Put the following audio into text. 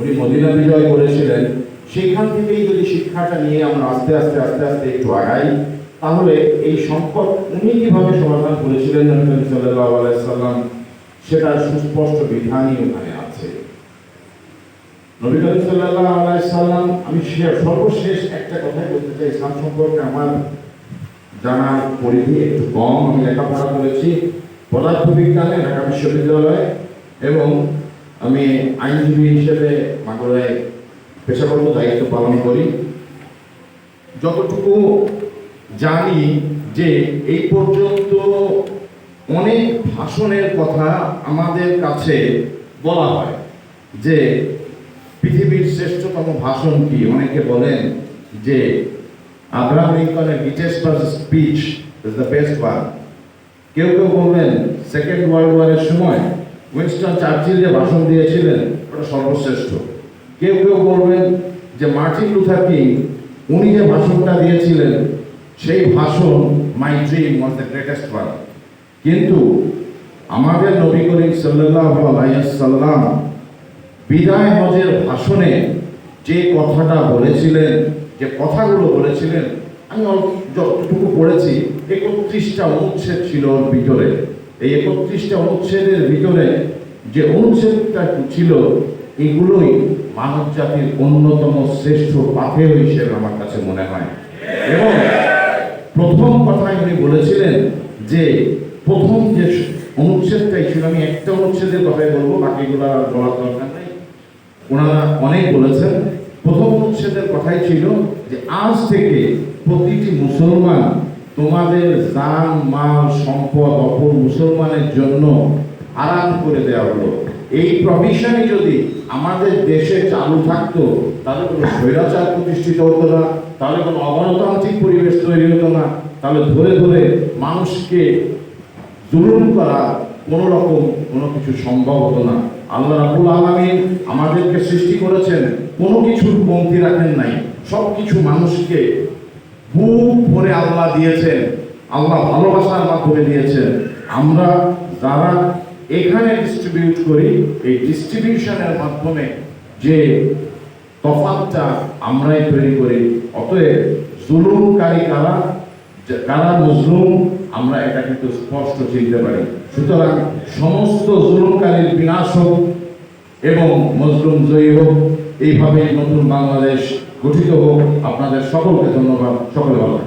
উনি মদিনা বিজয় করেছিলেন। সেখান থেকেই যদি শিক্ষাটা নিয়ে আমরা আস্তে আস্তে আস্তে আস্তে একটু আগাই, তাহলে এই সংকট উনি কীভাবে সমাধান করেছিলেন নবী সেটার সুস্পষ্ট বিধানই ওখানে আছে। নবী করিম আমি সর্বশেষ একটা কথাই বলতে চাই, ইসলাম সম্পর্কে আমার জানার পরিধি একটু কম, আমি লেখাপড়া করেছি, পদার্থবিজ্ঞানে ঢাকা বিশ্ববিদ্যালয়ে এবং আমি আইনজীবী হিসেবে মাগুরায় পেশাগত দায়িত্ব পালন করি। যতটুকু জানি যে এই পর্যন্ত অনেক ভাষণের কথা আমাদের কাছে বলা হয় যে পৃথিবীর শ্রেষ্ঠতম ভাষণ কি? অনেকে বলেন যে Abraham লিঙ্কনের greatest speech is the best one. কেউ কেউ বলবেন সেকেন্ড ওয়ার্ল্ড ওয়ারের সময় উইনস্টন চার্চিল যে ভাষণ দিয়েছিলেন, ওটা সর্বশ্রেষ্ঠ। কেউ কেউ বলবেন যে মার্টিন লুথার কিং, উনি যে ভাষণটা দিয়েছিলেন, সেই ভাষণ my dream was the greatest one. কিন্তু আমাদের নবী করিম সাল্লাল্লাহু আলাইহি সাল্লাম বিদায় হজের ভাষণে যে কথাটা বলেছিলেন, যে কথাগুলো বলেছিলেন, আমি যতটুকু পড়েছি, একত্রিশটা অনুচ্ছেদ ছিল ভিতরে। এই একত্রিশটা অনুচ্ছেদের ভিতরে যে অনুচ্ছেদটা ছিল, এগুলোই মানব জাতির অন্যতম শ্রেষ্ঠ পাথেয় হিসেবে আমার কাছে মনে হয়। এবং প্রথম কথাই উনি বলেছিলেন যে, প্রথম যে অনুচ্ছেদটাই ছিল, আমি একটা অনুচ্ছেদের কথাই বলব, বাকিগুলো বলার দরকার নেই। ওনারা অনেক বলেছেন, প্রথম অনুচ্ছেদের কথাই ছিল যে, আজ থেকে প্রতিটি মুসলমান তোমাদের জান, মাল, সম্পদ অপর মুসলমানের জন্য আরাম করে দেওয়া হলো। এই প্রভিশনই যদি আমাদের দেশে চালু থাকতো, তাহলে কোনো স্বৈরাচার প্রতিষ্ঠিত হতো না, তাহলে কোনো অগণতান্ত্রিক পরিবেশ তৈরি হতো না। তাহলে ধরে ধরে মানুষকে জুলুম করা কোনো রকম কোনো কিছু সম্ভব হতো না। আল্লাহ রাবুল আলমিন আমাদেরকে সৃষ্টি করেছেন, কোনো কিছুর কমতি রাখেন নাই। সব কিছু মানুষকে বুক ভরে আল্লাহ দিয়েছেন। আল্লাহ ভালোবাসার মাধ্যমে দিয়েছেন। আমরা যারা এখানে ডিস্ট্রিবিউট করি, এই ডিস্ট্রিবিউশনের মাধ্যমে যে তফাৎটা আমরাই তৈরি করি, অতএব জুলুমকারী কারা কারা মজলুম, আমরা এটা কিন্তু স্পষ্ট চিনতে পারি। সুতরাং সমস্ত জুলুমকারীর বিনাশ হোক এবং মজলুম জয়ী হোক। এইভাবে নতুন বাংলাদেশ গঠিত হোক আপনাদের সকলকে ধন্যবাদ সকলে ভালো।